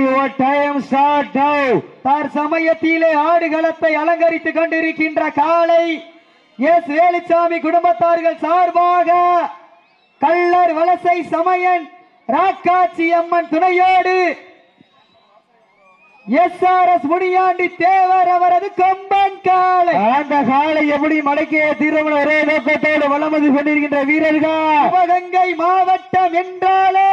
Your time start நவ தற்சமயத்திலே ஆடுகளத்தை அலங்கரித்துக் கொண்டிருக்கின்ற காலை எஸ் வேலுச்சாமி குடும்பத்தார்கள் சார்பாக கள்ளர் வலசை சமயன் ராக்காட்சி அம்மன் துணையோடு S R S Muniyandi Thevar அவரது கொம்பன் காலை அந்த காலை எப்படி மடக்கிய தீர்வு ஒரே நோக்கத்தோடு வலம் வந்து கொண்டிருக்கின்ற வீரர்கள்? சிவகங்கை மாவட்டம் என்றாலே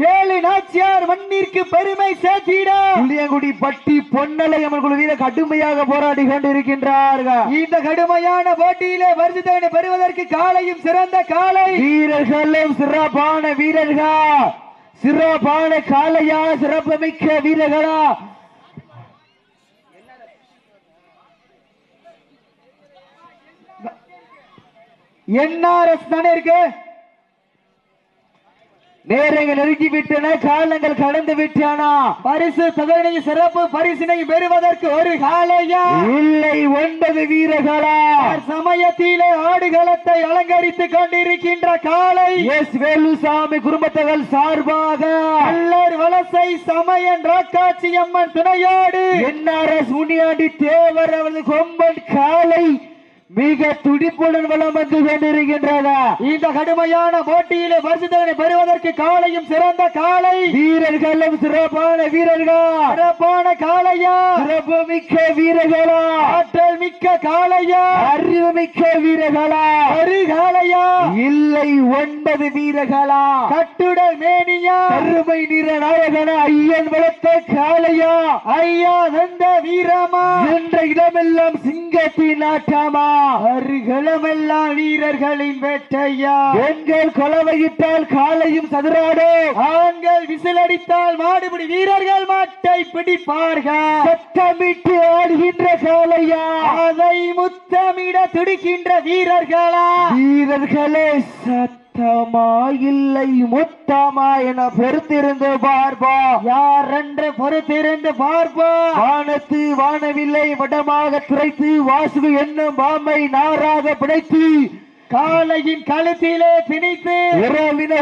வேலு நாச்சியார் மண்ணிற்கு பெருமை சேர்த்திட. புளியங்குடி பட்டி பொன்னலை அம்மன் குழு வீரர் கடுமையாக போராடி கொண்டிருக்கின்றார்கள். இந்த கடுமையான போட்டியிலே பரிசுத்தவனை பெறுவதற்கு காலையும் சிறந்த காலை வீரர்களும் சிறப்பான வீரர்கள்? சிறப்பான காலையா சிறப்புமிக்க வீரர்களா? என்ஆர்எஸ் தானே இருக்கு? நேரங்கள் நெருங்கி விட்டன காலங்கள் கடந்து விட்டனா. பரிசு தொகையினை சிறப்பு பரிசினை பெறுவதற்கு ஒரு காலையா இல்லை ஒன்பது வீரர்களா? சமயத்திலே ஆடுகளத்தை அலங்கரித்துக் கொண்டிருக்கின்ற காலை எஸ் வேலுசாமி குடும்பத்தர்கள் சார்பாக. கள்ளர் வலசை சமயன் ராக்காட்சி அம்மன் துணையோடு. என்ஆர்எஸ் முனியாண்டி தேவர் அவரது கொம்பன் காலை மிக துடிப்புடன் வளம் வந்து கொண்டிருக்கின்றன இந்த கடுமையான போட்டியிலே பரிசுத்தவனை பெறுவதற்கு காலையும் சிறந்த காலை. வீரர்களும் சிறப்பான வீரர்கள். சிறப்பான காளையா? சிறப்பு மிக்க வீரர்களா? ஆற்றல் மிக்க காளையா? அறிவு மிக்க வீரர்களா? ஒரு இல்லை ஒன்பது வீரர்களா? கட்டுடல் மேனியா? கருமை நிற நாயகன ஐயன் வளர்த்த காளையா? ஐயா வந்த வீரமா? என்ற இடமெல்லாம் சிங்கத்தின் ஆட்டாமா அருகளமெல்லாம் வீரர்களின் வேட்டையா? பெண்கள் கொலவையிட்டால் காலையும் சதுராடும் ஆண்கள் விசிலடித்தால் மாடுபிடி வீரர்கள் மாட்டை பிடிப்பார்கள். சத்தமிட்டு ஆடுகின்ற காளையா அதை முத்தமிட துடிக்கின்ற வீரர்களா? வீரர்களே சத்தமா இல்லை முத்தமா என பொறுத்திருந்து பார்ப்பா. யார் என்று பொறுத்திருந்து பார்ப்போம் வானத்து வானவில்லை வடமாக துரைத்து வாசுகு என்னும் பாம்பை நாராக பிணைத்து காளையின் கழுத்திலே திணித்து உறவின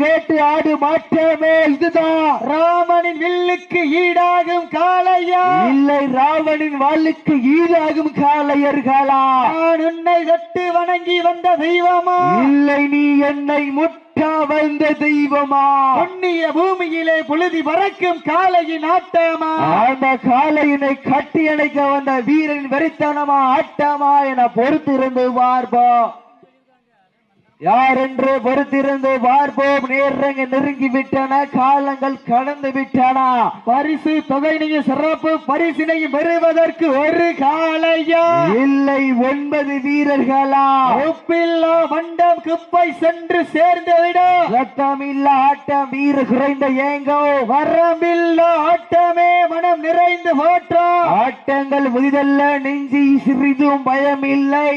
கேட்டு ஆடு மாற்றமே இதுதான். ராமனின் வில்லுக்கு ஈடாகும் காளையா? இல்லை ராவணின் வாளுக்கு ஈடாகும் காளையர்களா? நான் உன்னை தொட்டு வணங்கி வந்த தெய்வமா? இல்லை நீ என்னை முட்டா வந்த தெய்வமா? புண்ணிய பூமியிலே புழுதி பறக்கும் காளையின் ஆட்டமா அந்த காளையினை கட்டி அணைக்க வந்த வீரன் வெறித்தனமா ஆட்டமா என பொறுத்திருந்து பார்ப்போம். யார் என்று பொறுத்திருந்து பார்ப்போம். நேரங்க நெருங்கி விட்டன காலங்கள் கடந்து விட்டன. பரிசு தொகையினையும் சிறப்பு பரிசினையும் பெறுவதற்கு ஒரு காளையா? இல்லை ஒன்பது வீரர்களா? உப்பில்லா மண்டம் குப்பை சென்று சேர்ந்து விட ரத்தமில்ல ஆட்டம் வீர குறைந்த ஏங்கோ. வரம்பில்லா ஆட்டமே மனம் நிறைந்து போற்றோம் ஆட்டங்கள் புதிதல்ல நெஞ்சி சிறிதும் பயமில்லை.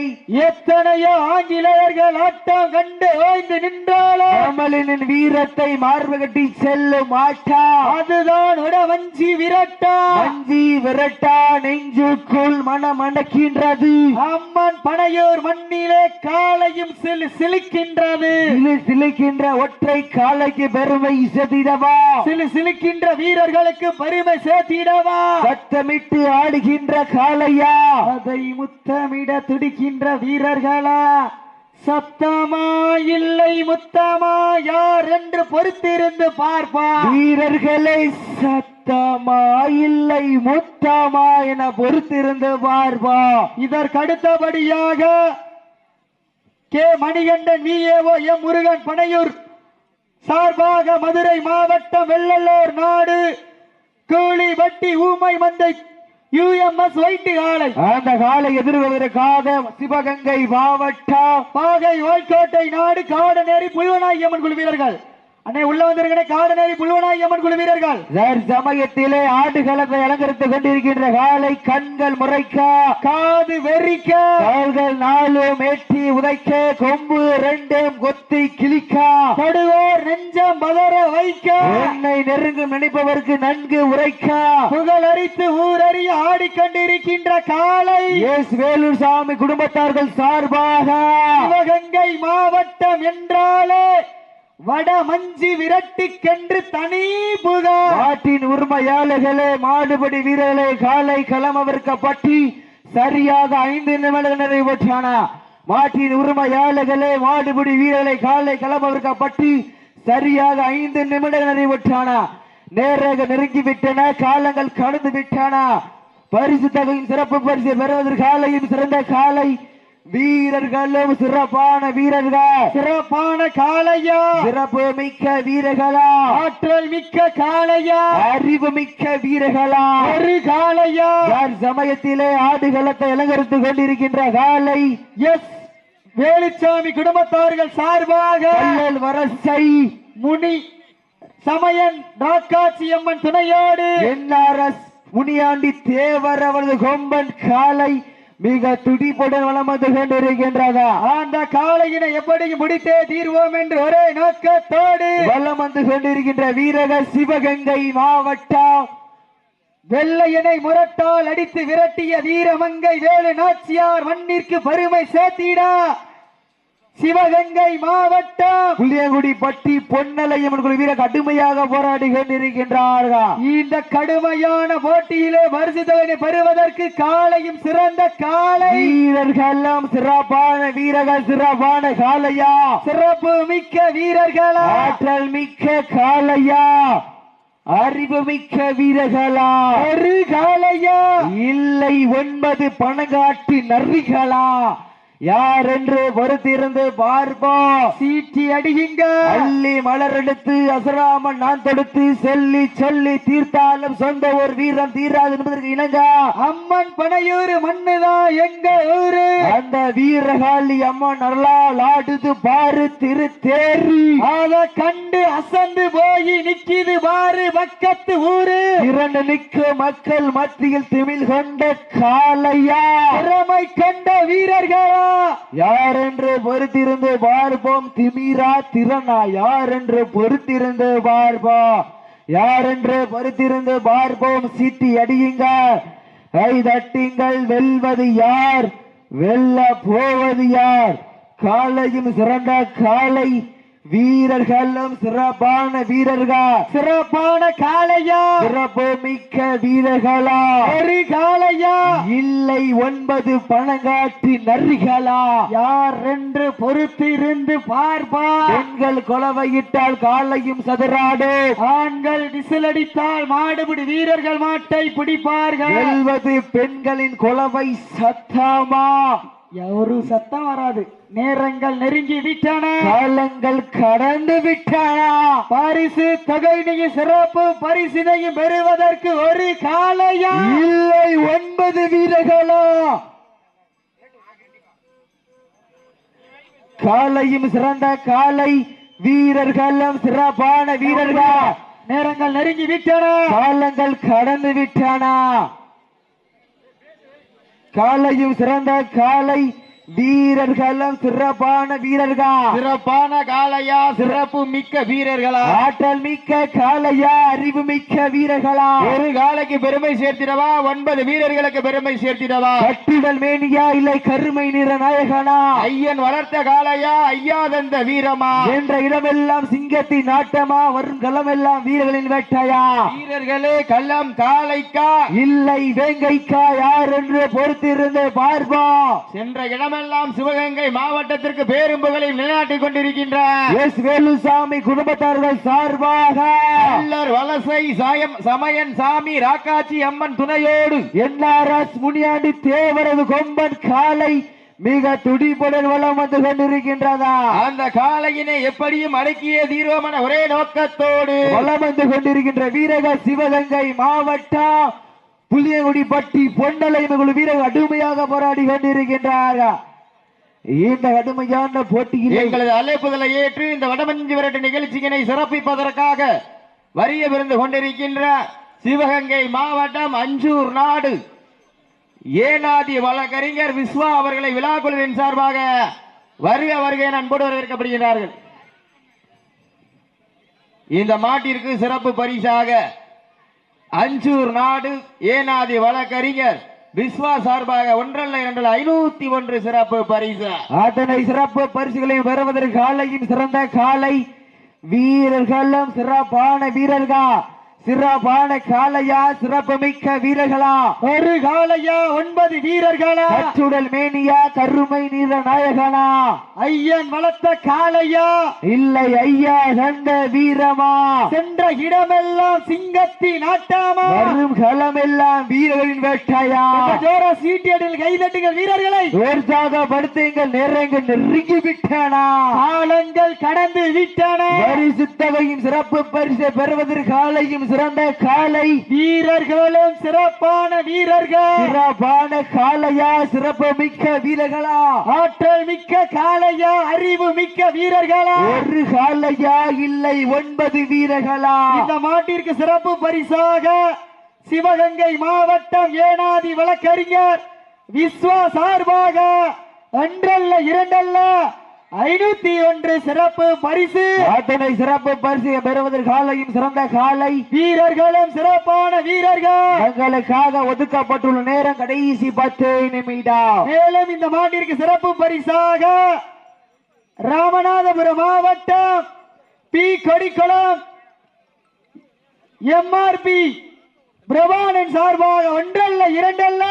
எத்தனையோ ஆங்கிலேயர்கள் ஆட்டம் கண்டு ஓய்ந்து நின்றாலும் கமலின் வீரத்தை மார்பு கட்டி செல்லும் ஆட்டா அதுதான் உடவஞ்சி விரட்டா? அஞ்சி விரட்டா நெஞ்சுக்குள் மனம் அடக்கின்றது. அம்மன் பனையூர் மண்ணிலே காலையும் சிலு சிலிக்கின்றது. இது சிலைக்கின்ற ஒற்றை காலைக்கு பெருமை செதிடவா சிலு சிலிக்கின்ற வீரர்களுக்கு பெருமை சேர்த்திடவா? சத்தமிட்டு ஆடுகின்ற காளையா? அதை முத்தமிட துடிக்கின்ற வீரர்களா? சத்தமா இல்லை முத்தமா யார் என்று பொறுத்திருந்து பார்ப்பா. வீரர்களை சத்தமா இல்லை முத்தமா என பொறுத்திருந்து பார்ப்பா. இதற்கு அடுத்தபடியாக K. Manikandan VAO M. Murugan Panaiyur சார்பாக மதுரை மாவட்டம் வெள்ளலூர் நாடு கூலி வட்டி ஊமை மந்தை யுஎம்எஸ் ஒயிட்டு ஆலை அந்த காலை எதிர்வதற்காக சிவகங்கை மாவட்டம் பாகை ஓய்கோட்டை நாடு காடநேரி புல்வனாய் குழு வீரர்கள். அண்ணே உள்ள வந்திருக்கிற காடநேரி புல்வனாய் அம்மன் குழு வீரர்கள். சமயத்திலே ஆடுகளத்தை அலங்கரித்துக் கொண்டிருக்கின்ற காலை கண்கள் முறைக்க காது வெறிக்க. கால்கள் நாலும் எட்டி உதைக்க கொம்பு ரெண்டும் கொத்தி கிழிக்க. படுவோர் நெஞ்சம் பதற வைக்க. என்னை நெருங்கும் நினைப்பவருக்கு நன்கு உரைக்க. புகழரித்து ஊரறிய ஆடிக்கொண்டிருக்கின்ற காலை. எஸ் வேலூர் சாமி குடும்பத்தார்கள் சார்பாக. சிவகங்கை மாவட்டம் என்றாலே வடமஞ்சி விரட்டி கென்று தனி புகார் மாட்டின் உரிமையாளர்களே மாடுபடி வீரர்களே காலை களமவிற்கப்பட்டு சரியாக ஐந்து நிமிடங்கள் நிறைவேற்றான மாட்டின் உரிமையாளர்களே மாடுபடி வீரர்களை காலை களமவிற்கப்பட்டு சரியாக ஐந்து நிமிடங்கள் நிறைவேற்றான நேராக நெருங்கி விட்டன காலங்கள் கடந்து விட்டன? பரிசு தகையும் சிறப்பு பரிசு பெறுவதற்கு காலையும் சிறந்த காலை. வீரர்களும் சிறப்பான வீரர்கள். சிறப்பான காளையா. சிறப்பு மிக்க வீரர்களா. ஆற்றல் மிக்க காளையா. அறிவு மிக்க வீரர்களா. ஒரு காளையா. யார் சமயத்திலே ஆடுகளத்தை அலங்கரித்துக் கொண்டிருக்கின்ற காலை எஸ். வேலுச்சாமி குடும்பத்தார்கள் சார்பாக. வரசை. முனி சமயன் ராக்காட்சி அம்மன் துணையோடு. என்ஆர்எஸ் முனியாண்டி தேவர் அவரது கொம்பன் காலை மிக துடிப்புடன் வளம் வந்து கொண்டிருக்கின்றதா அந்த காளையினை எப்படியும் முடித்தே தீர்வோம் என்று ஒரே நோக்கத்தோடு. வளம் வந்து கொண்டிருக்கின்ற வீரக சிவகங்கை மாவட்டம். வெள்ளையனை முரட்டால் அடித்து விரட்டிய வீரமங்கை வேலு நாச்சியார் மண்ணிற்கு பெருமை சேர்த்திடா. சிவகங்கை மாவட்டம். புளியங்குடி பட்டி பொன்னலையம் குழு வீரர் கடுமையாக போராடி கொண்டிருக்கின்றார்கள் இந்த கடுமையான போட்டியிலே பரிசுதவனை பெறுவதற்கு காளையும் சிறந்த காளை வீரர்களெல்லாம் சிறப்பான வீரர்கள் சிறப்பான காலையா? சிறப்பு மிக்க வீரர்களா? ஆற்றல் மிக்க காலையா? அறிவு மிக்க வீரர்களா? ஒரு காளையா இல்லை ஒன்பது பணங்காட்டி நரிகளா? யார் என்று பொறுத்திருந்து பார்ப்போம் சீட்டி அடியுங்க. அள்ளி மலரெடுத்து அசராமன் நான் தொடுத்து சொல்லி சொல்லி தீர்த்தாலும் சொந்த ஒரு வீரம் தீராது என்பதற்கு இணங்க. அம்மன் பனையூர் மண்ணுதான் எங்க ஊரு? அந்த வீரகாளி அம்மன் அருளால் ஆடுது பாரு திரு தேரி அத கண்டு அசந்து போய் நிக்கிது பாரு பக்கத்து ஊரு. இரண்டு நிற்க மக்கள் மத்தியில் திமிழ் கொண்ட காலையா திறமை கண்ட வீரர்களா. யார் என்று பொறுத்திருந்து பார்ப்போம் திமிரா திறனா? யார் என்று பொறுத்திருந்து பார்ப்போம்? யார் என்று பொறுத்திருந்து பார்ப்போம்? சீட்டி அடியுங்க. கை தட்டிங்கள். வெல்வது யார்? வெல்ல போவது யார்? காலையும் சிறந்த காலை வீரர்களும் சிறப்பான வீரர்கள். சிறப்பான காளையா? சிறப்பு மிக்க வீரர்களா? ஒரு காளையா? இல்லை ஒன்பது பணங்காட்டி நரிகளா? யார் என்று பொறுத்திருந்து பார்ப்பா பெண்கள் கொலவையிட்டால் காலையும் சதுராடு. ஆண்கள் விசிலடித்தால் மாடுபிடி வீரர்கள் மாட்டை பிடிப்பார்கள். பெண்களின் கொலவை சத்தமா? ஒரு சத்தம் வராது. நேரங்கள் நெருங்கி விட்டன. காலங்கள் கடந்து விட்டனா. பரிசு தொகையினையும் சிறப்பு பரிசினையும் பெறுவதற்கு ஒரு காளையா? இல்லை ஒன்பது வீரர்களா? காலையும் சிறந்த காலை வீரர்களும் சிறப்பான வீரர்கள். நேரங்கள் நெருங்கி விட்டன. காலங்கள் கடந்து விட்டனா. காலையும் சிறந்த காலை வீரர்களும் சிறப்பான வீரர்கள்? சிறப்பான காளையா சிறப்பு மிக்க வீரர்களா? ஆற்றல் மிக்க காலையா அறிவு மிக்க வீரர்களா? ஒரு காலைக்கு பெருமை சேர்த்திடவா? ஒன்பது வீரர்களுக்கு பெருமை சேர்த்திடவா? கட்டுடல் மேனியா இல்லை கருமை நிற நாயகனா? ஐயன் வளர்த்த காளையா ஐயா தந்த வீரமா? என்ற இடமெல்லாம் சிங்கத்தின் நாட்டமா? வரும் களமெல்லாம் வீரர்களின் வேட்டையா? வீரர்களே கள்ளம் காளைக்கா? இல்லை வேங்கைக்கா யார் என்று பொறுத்திருந்து பார்ப்போம். சென்ற இடமெல்லாம் சிவகங்கை மாவட்டத்திற்கு பேரும் புகழையும் நிலைநாட்டிக் கொண்டிருக்கின்ற எஸ் வேலுசாமி குடும்பத்தார்கள் சார்பாக வலசை சாயம் சமயன் சாமி ராக்காச்சி அம்மன் துணையோடு என்ஆர்எஸ் முனியாண்டி தேவரது கொம்பன் காலை மிக துடிப்புடன் வளம் வந்து கொண்டிருக்கின்றதா? அந்த காளையினை எப்படியும் அடக்கிய தீர்வமான ஒரே நோக்கத்தோடு வளம் வந்து கொண்டிருக்கின்ற வீரக சிவகங்கை மாவட்டம் புள்ளியங்குடி பட்டி பொன்னலை மகள் வீரர் கடுமையாக போராடி கொண்டிருக்கின்றார்கள் இந்த கடுமையான போட்டியில் எங்களது அழைப்புதலை ஏற்று இந்த வடமஞ்சி விரட்டு நிகழ்ச்சியினை சிறப்பிப்பதற்காக வரிய விருந்து கொண்டிருக்கின்ற சிவகங்கை மாவட்டம் அஞ்சூர் நாடு. ஏனாதி வழக்கறிஞர் விஸ்வா அவர்களை விழா குழுவின் சார்பாக வருக வருகை அன்போடு வரவேற்கப்படுகிறார்கள் இந்த மாட்டிற்கு சிறப்பு பரிசாக அஞ்சூர் நாடு ஏனாதி வழக்கறிஞர். விஸ்வா சார்பாக ஒன்றல்ல இரண்டு ஐநூத்தி ஒன்று சிறப்பு பரிசு. அத்தனை சிறப்பு பரிசுகளை பெறுவதற்கு காலையின் சிறந்த காலை. வீரர்களும் சிறப்பான வீரர்கள் சிறப்பான காளையா சிறப்புமிக்க வீரர்களா? ஒரு காலையா ஒன்பது வீரர்களா? கச்சுடல் மேனியா கருமை நீர நாயகனா? ஐயன் வளர்த்த காளையா? இல்லை ஐயா கண்ட வீரமா? சென்ற இடமெல்லாம் சிங்கத்தின் ஆட்டாமா? வரும் களமெல்லாம் வீரர்களின் வேட்டையா? ஜோரா சீட்டியடில் கைதட்டுங்கள் வீரர்களை. உற்சாகப்படுத்துங்கள் நேரங்கள் நெருங்கி விட்டனா? காலங்கள் கடந்து விட்டன. பரிசுத்தவையும் சிறப்பு பரிசை பெறுவதற்கு காலையும் சிறந்த காலை. வீரர்களும் சிறப்பான வீரர்கள். சிறப்பான காளையா சிறப்பு மிக்க வீரர்களா? ஆற்றல் மிக்க காளையா அறிவு மிக்க வீரர்களா? ஒரு காளையா இல்லை ஒன்பது வீரர்களா? இந்த மாட்டிற்கு சிறப்பு பரிசாக சிவகங்கை மாவட்டம் ஏனாதி வழக்கறிஞர் விஸ்வா சார்பாக ஒன்றல்ல இரண்டல்ல ஐநூத்தி ஒன்று சிறப்பு பரிசு. அத்தனை சிறப்பு பரிசை பெறுவதற்கு காலையும் சிறந்த காலை. வீரர்களும் சிறப்பான வீரர்கள். தங்களுக்காக ஒதுக்கப்பட்டுள்ள நேரம் கடைசி பத்து நிமிடம். மேலும் இந்த மாட்டிற்கு சிறப்பு பரிசாக ராமநாதபுரம் மாவட்டம் பி. கொடிக்குளம் எம்ஆர்பி பிரபானன் சார்பாக ஒன்றல்ல இரண்டல்ல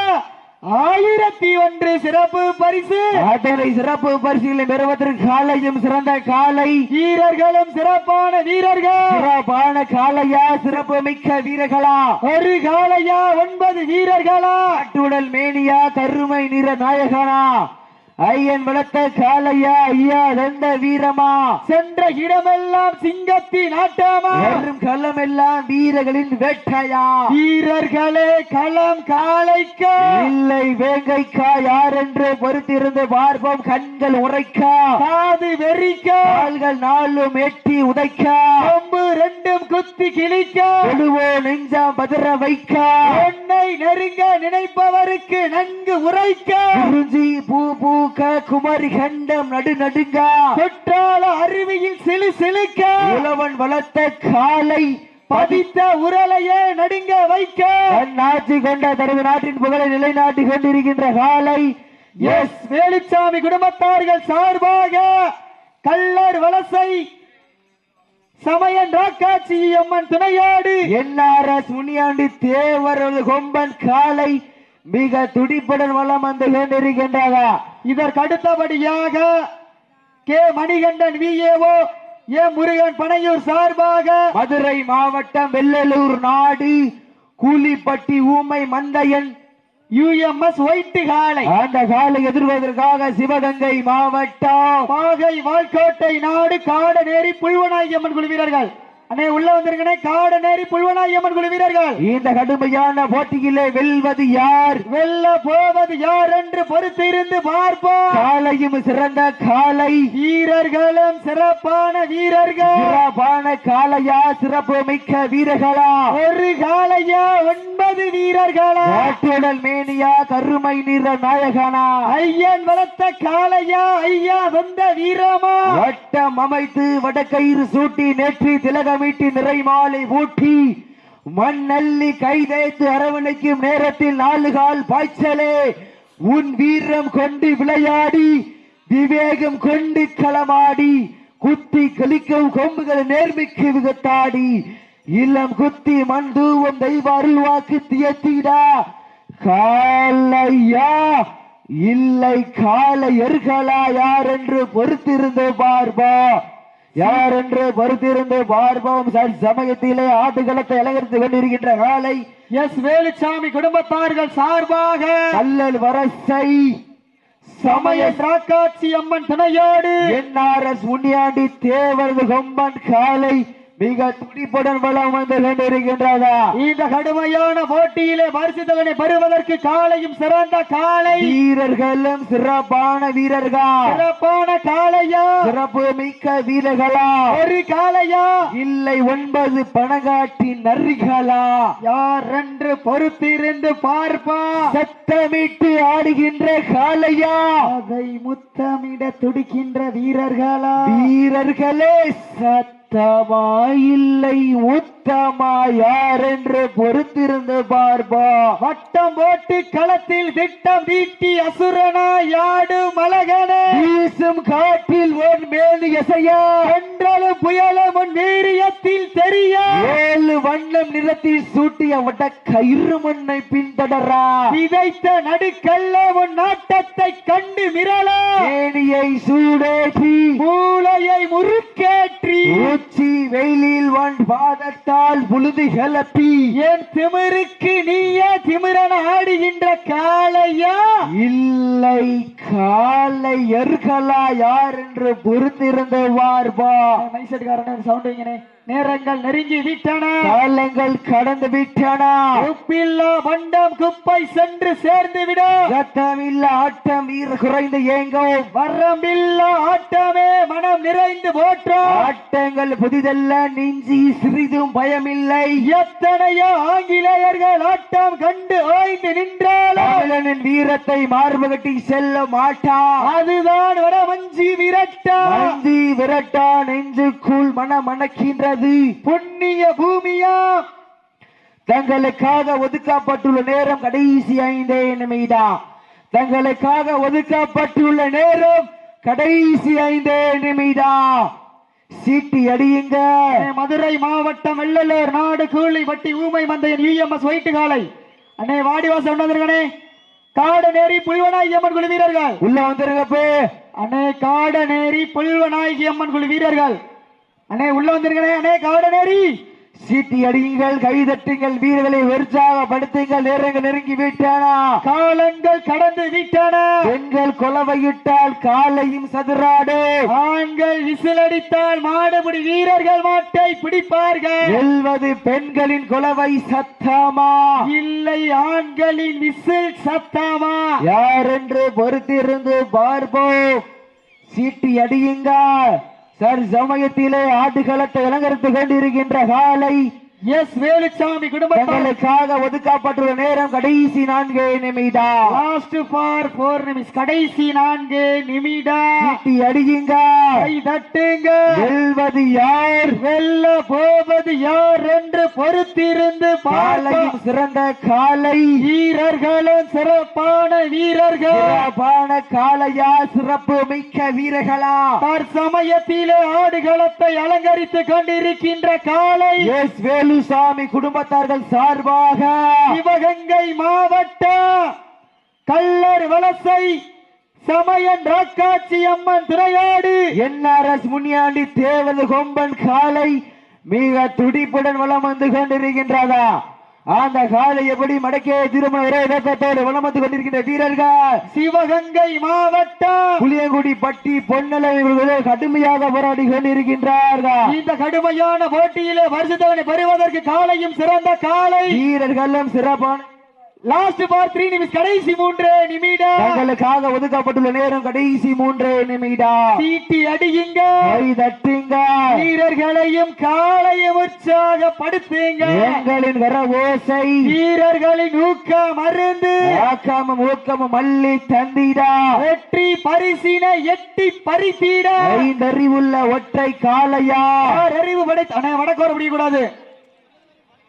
ஆயிரத்தி ஒன்று சிறப்பு பரிசு. அத்தனை சிறப்பு பரிசுகளை பெறுவதற்கு காலையும் சிறந்த காலை. வீரர்களும் சிறப்பான வீரர்கள். சிறப்பான காளையா சிறப்பு மிக்க வீரர்களா? ஒரு காலையா ஒன்பது வீரர்களா? காட்டுடல் மேனியா கருமை நிற நாயகனா? ஐயன் வளர்த்த காளையா ஐயா தந்த வீரமா? சென்ற இடமெல்லாம் சிங்கத்தின் ஆட்டமா வரும் களமெல்லாம் வீரர்களின் வேட்டையா? வீரர்களே களம் காளைக்க? இல்லை வேங்கைக்கா யார் என்று பொறுத்திருந்து பார்ப்போம் கண்கள் உரைக்கா. காது வெறிக்க. கால்கள் நாளும் எட்டி உதைக்கா. கொம்பு ரெண்டும் குத்தி கிழிக்க. எழுவோ நெஞ்சம் பதிர வைக்கா. என்னை நெருங்க நினைப்பவருக்கு நன்கு உரைக்க. குறிஞ்சி பூ பூக்க குமரி கண்டம் நடு நடுங்கா. தொற்றால அருவியில் சிலு சிலுக்க. உழவன் வளர்த்த காலை பதித்த உரலையே நடுங்க வைக்க. ஆட்சி கொண்ட தனது நாட்டின் புகழை நிலைநாட்டி கொண்டிருக்கின்ற காலை எஸ் வேலுச்சாமி குடும்பத்தார்கள் சார்பாக கல்லர் வலசை சமயன் ராக்காட்சி அம்மன் துணையாடு. என்ஆர்எஸ் முனியாண்டி தேவரது கொம்பன் காலை மிக துடிப்புடன் வளம் வந்து கொண்டிருக்கின்றதா இதற்கு அடுத்தபடியாக K Manikandan VAO A Murugan Panaiyur சார்பாக மதுரை மாவட்டம் வெள்ளலூர் நாடு கூலிப்பட்டி ஊமை மந்தையன் யுஎம்எஸ் ஒயிட்டு காலை அந்த காலை எதிர்வதற்காக சிவகங்கை மாவட்டம் பாகை வால்கோட்டை நாடு காடநேரி புல்வநாயகி அம்மன் குழு வீரர்கள் அண்ணே உள்ள வந்திருக்கனே காடநேரி புல்வனாய் அம்மன் குழு வீரர்கள். இந்த கடுமையான போட்டியிலே வெல்வது யார்? வெல்ல போவது யார் என்று பொறுத்து இருந்து பார்ப்போம். காலையும் சிறந்த காலை வீரர்களும் சிறப்பான வீரர்கள். சிறப்பான காளையா சிறப்பு மிக்க வீரர்களா? ஒரு காலையா ஒன்பது வீரர்களா? ஆட்டுடல் மேனியா கருமை நிற நாயகனா? ஐயன் வளர்த்த காளையா ஐயா வந்த வீரமா? வட்டம் அமைத்து வடக்கயிறு சூட்டி நெற்றி வீட்டு நிறை மாலை ஊட்டி மண்ணள்ளி கைதைத்து அரவணைக்கும் நேரத்தில் நாலு கால் பாய்ச்சலே. உன் வீரம் கொண்டு விளையாடி விவேகம் கொண்டு களமாடி குத்தி கலிக்கும் கொம்புகள் நேர்மிக்கு விகத்தாடி இல்லம் குத்தி மண் தூவம் தெய்வ அருள்வாக்கு தியத்திடா. காலையா? இல்லை கால எர்களா யார் என்று பொறுத்திருந்து பார்பா. யார் என்று பொறுத்திருந்து பார்ப்போம். சமயத்திலே ஆட்டுக்களத்தை அலங்கரித்து கொண்டிருக்கின்ற காலை எஸ் வேலுச்சாமி குடும்பத்தார்கள் சார்பாக கல்லல் வரசை சமய திராக்காட்சி அம்மன் துணையோடு என்ஆர்எஸ் முனியாண்டி தேவரது கொம்பன் காலை மிக துடிப்புடன் வளம் வந்து கொண்டிருக்கின்றதா இந்த கடுமையான போட்டியிலே பரிசு பெறுவதற்கு காலையும் சிறந்த காலை. வீரர்களும் சிறப்பான வீரர்கள். சிறப்பான காளையா? சிறப்பு மிக்க வீரர்களா? ஒரு காளையா? இல்லை ஒன்பது பணங்காட்டி நரிகளா? யார் என்று பொறுத்திருந்து பார்ப்பா. சத்தமிட்டு ஆடுகின்ற காளையா? அதை முத்தமிட துடிக்கின்ற வீரர்களா? வீரர்களே சத்தமிட்டு சத்தமா இல்லை உத்தமா யார் என்று பொறுத்திருந்து பார்ப்பா. வட்டம் போட்டு களத்தில் திட்டம் தீட்டி அசுரனா யாடு மலகனே. வீசும் காற்றில் ஒன் மேல் எசையா என்றாலும் புயலும் உன் வீரியத்தில் தெரிய. ஏழு வண்ணம் நிறத்தில் சூட்டிய வட கயிறு மண்ணை பின்தொடரா விதைத்த நடுக்கல்ல உன் நாட்டத்தை கண்டு மிரள. ஏனியை சூடேற்றி. மூளையை முறுக்கேற்றி. உச்சி வெயிலில் ஒன் பாதத்தால் புழுதி கிளப்பி என் திமிருக்கு நீயே திமிரன ஆடுகின்ற காளையா? இல்லை காலை எர்களா யார் என்று பொறுத்திருந்து வார்பா மைசெட்காரன் சவுண்ட் வைங்கனே நேரங்கள் நெருங்கி விட்டன. காலங்கள் கடந்து விட்டன. உப்பில்லா வண்டம் குப்பை சென்று சேர்ந்து விட. சத்தமில்ல ஆட்டம் வீர குறைந்து ஏங்கும் வரம்பில்லா ஆட்டமே மனம் நிறைந்து போற்றோம் ஆட்டங்கள் புதிதல்ல நெஞ்சி சிறிதும் பயமில்லை. எத்தனையோ ஆங்கிலேயர்கள் ஆட்டம் கண்டு ஓய்ந்து நின்றாலும் வீரத்தை மார்பகட்டி செல்ல மாட்டா அதுதான் வட மஞ்சி விரட்டா. அஞ்சி விரட்டா நெஞ்சுக்குள் மன மணக்கின்றது புண்ணிய பூமியா? தங்களுக்காக ஒதுக்கப்பட்டுள்ள நேரம் கடைசி ஐந்தே நிமிடம் தங்களுக்காக ஒதுக்கப்பட்டுள்ள நேரம் கடைசி ஐந்தே நிமிடம் சீட்டி அடியுங்க. மதுரை மாவட்டம் வெள்ளலூர் நாடு கூலி வட்டி ஊமை மந்தையன் யூஎம்எஸ் ஒயிட்டு காலை. அண்ணே வாடிவாசம் வந்திருக்கனே காடநேரி புல்வனாகி அம்மன் குழு வீரர்கள். உள்ள வந்துருங்கப்பே அண்ணே காடநேரி புல்வநாயகி அம்மன் குழு வீரர்கள். அண்ணே உள்ள வந்திருக்கே அண்ணே கவடநேரி சீட்டி அடியுங்கள் கைதட்டுங்கள் வீரர்களை உற்சாகப்படுத்துங்கள் நேரங்கள் நெருங்கி விட்டானா. காலங்கள் கடந்து விட்டன. பெண்கள் கொலவையிட்டால் காலையும் சதுராடு. ஆண்கள் விசிலடித்தால் மாடுபிடி வீரர்கள் மாட்டை பிடிப்பார்கள். வெல்வது பெண்களின் கொலவை சத்தமா? இல்லை ஆண்களின் விசில் சத்தமா? யார் என்று பொறுத்திருந்து பார்ப்போம். சீட்டி அடியுங்கள். சர் சமயத்திலே ஆட்டுக்களத்தை அலங்கரித்துக் கொண்டிருக்கின்ற காலை எஸ் வேலுச்சாமி குடும்பத்தார் தங்களுக்காக ஒதுக்கப்பட்டுள்ள நேரம் கடைசி நான்கு நிமிடம் லாஸ்ட் ஃபார் போர் நிமிஷம் கடைசி நான்கு நிமிடம் சீட்டி அடியுங்க. கை தட்டுங்க. வெல்வது யார்? வெல்ல போவது யார் என்று பொறுத்திருந்து பார்ப்போம். சிறந்த காலை. வீரர்களும் சிறப்பான வீரர்கள். சிறப்பான காளையா சிறப்பு மிக்க வீரர்களா? தற்சமயத்திலே ஆடுகளத்தை அலங்கரித்துக் கொண்டிருக்கின்ற காலை. எஸ் வேலுசாமி குடும்பத்தார்கள் சார்பாக சிவகங்கை மாவட்டம் கல்லர் வலசை சமயன் ராக்காட்சி அம்மன் திரையாடு. என்ஆர்எஸ் முனியாண்டி தேவது கொம்பன் காலை மிக துடிப்புடன் வலம் வந்து கொண்டிருக்கின்றதா? அந்த காலை எப்படி மடக்கே திரும்ப ஒரே இலக்கத்தோடு வலம் வந்து கொண்டிருக்கின்ற வீரர்கள்? சிவகங்கை மாவட்டம். புளியங்குடி பட்டி பொன்னலை கடுமையாக போராடி கொண்டிருக்கின்றார்கள். இந்த கடுமையான போட்டியிலே வருஷத்தவனை பெறுவதற்கு காலையும் சிறந்த காலை. வீரர்களும் சிறப்பான லாஸ்ட் பார் த்ரீ நிமிஷம் கடைசி மூன்று நிமிடம். தங்களுக்காக ஒதுக்கப்பட்டுள்ள நேரம் கடைசி மூன்று நிமிடம். சீட்டி அடியுங்க. கை தட்டுங்க. வீரர்களையும் காலையும் உற்சாகப்படுத்துங்க எங்களின் வர ஓசை. வீரர்களின் ஊக்கம் மருந்து ஆக்காமம் ஊக்கமும் மல்லி தந்திடா. வெற்றி பரிசினை எட்டி பறித்திட. ஐந்தறிவுள்ள ஒற்றை யார் அறிவு அண்ணா வடக்கோர முடிய கூடாது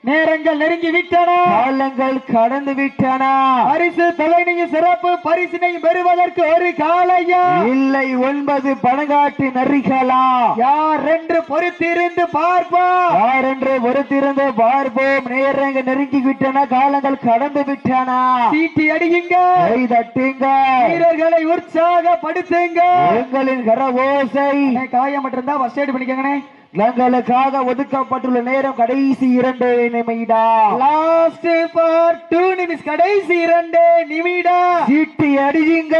நேரங்கள் நெருங்கி விட்டன. காலங்கள் கடந்து விட்டன. பரிசு தலைனையும் சிறப்பு பரிசினையும் பெறுவதற்கு ஒரு காலையா? இல்லை ஒன்பது பணங்காட்டு நரிகளா? யார் என்று பொறுத்திருந்து பார்ப்பா யார் என்று பொறுத்திருந்து பார்ப்போம். நேரங்கள் நெருங்கி விட்டன காலங்கள் கடந்து விட்டன. சீட்டி அடியுங்க. கை தட்டுங்க. வீரர்களை உற்சாகப்படுத்துங்க. எங்களின் கர ஓசை அண்ணே, காயம் மட்டும் இருந்தா ஃபர்ஸ்ட் எய்ட் பண்ணிக்கங்கண்ணே. தங்களுக்காக ஒதுக்கப்பட்டுள்ள நேரம் கடைசி இரண்டு நிமிடம் லாஸ்ட் பார் டூ நிமிஷம் கடைசி இரண்டு நிமிடம் சீட்டி அடியுங்க.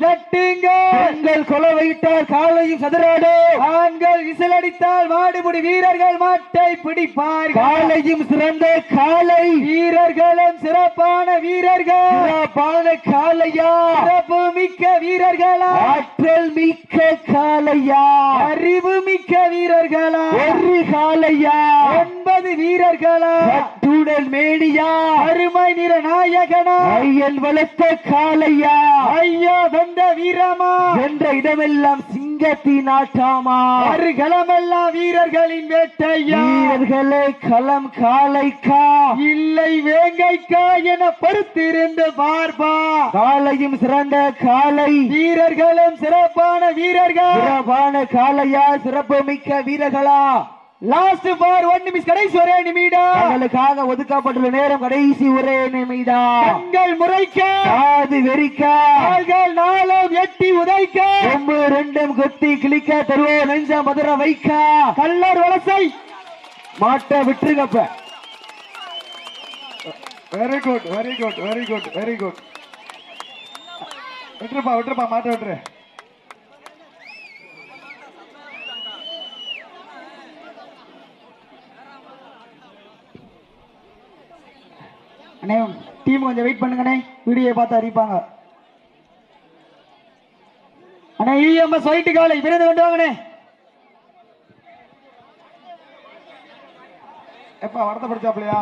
தட்டுங்க. பெண்கள் கொலை வைத்தால் காலையும் சதுராடு ஆண்கள் விசிலடித்தால் மாடுபிடி வீரர்கள் மாட்டை பிடிப்பார்கள். காலையும் சிறந்த காலை. வீரர்களும் சிறப்பான வீரர்கள். சிறப்பான காலையா. சிறப்பு மிக்க வீரர்களா. ஆற்றல் மிக்க காலையா. அறிவு மிக்க வீரர்களா. ஒரு காலையா ஒன்பது வீரர்களா? கட்டுடல் மேடியா அருமை நிற நாயகனா? ஐயன் வளர்த்த காலையா? ஐயா வந்த வீரமா? என்ற இடமெல்லாம் சிங்க சிங்கத்தின் ஆட்டமா வீரர்களின் வேட்டையா? வீரர்களே களம் காலைக்கா? இல்லை வேங்கைக்கா என பொறுத்திருந்து பார்ப்பா. காலையும் சிறந்த காலை. வீரர்களும் சிறப்பான வீரர்கள். சிறப்பான காலையா? சிறப்பு மிக்க வீரர்களா? லாஸ்ட் பார் ஒன் நிமிஷம் கடைசி ஒரே நிமிடம். தங்களுக்காக ஒதுக்கப்பட்டுள்ள நேரம் கடைசி ஒரே நிமிடம். கண்கள் முறைக்க. காது வெறிக்கா. கால்கள் நாளும் எட்டி உதைக்க. கொம்பு ரெண்டும் கொத்தி கிளிக்க தருவோ நெஞ்ச மதுர வைக்க. கல்லர் வலசை. மாட்ட விட்டுருங்கப்ப. Very good very good very good very good விட்டுருப்பா விட்டுருப்பா மாட்ட விட்டுரு. அண்ணே டீம் கொஞ்சம் வெயிட் பண்ணுங்கண்ணே. வீடியோ பார்த்து அறிவிப்பாங்க. அண்ணே இஎம்எஸ் ஒயிட்டு காலை விருது கொண்டு வாங்கண்ணே. எப்பா வருத்தப்படுத்தாப்லையா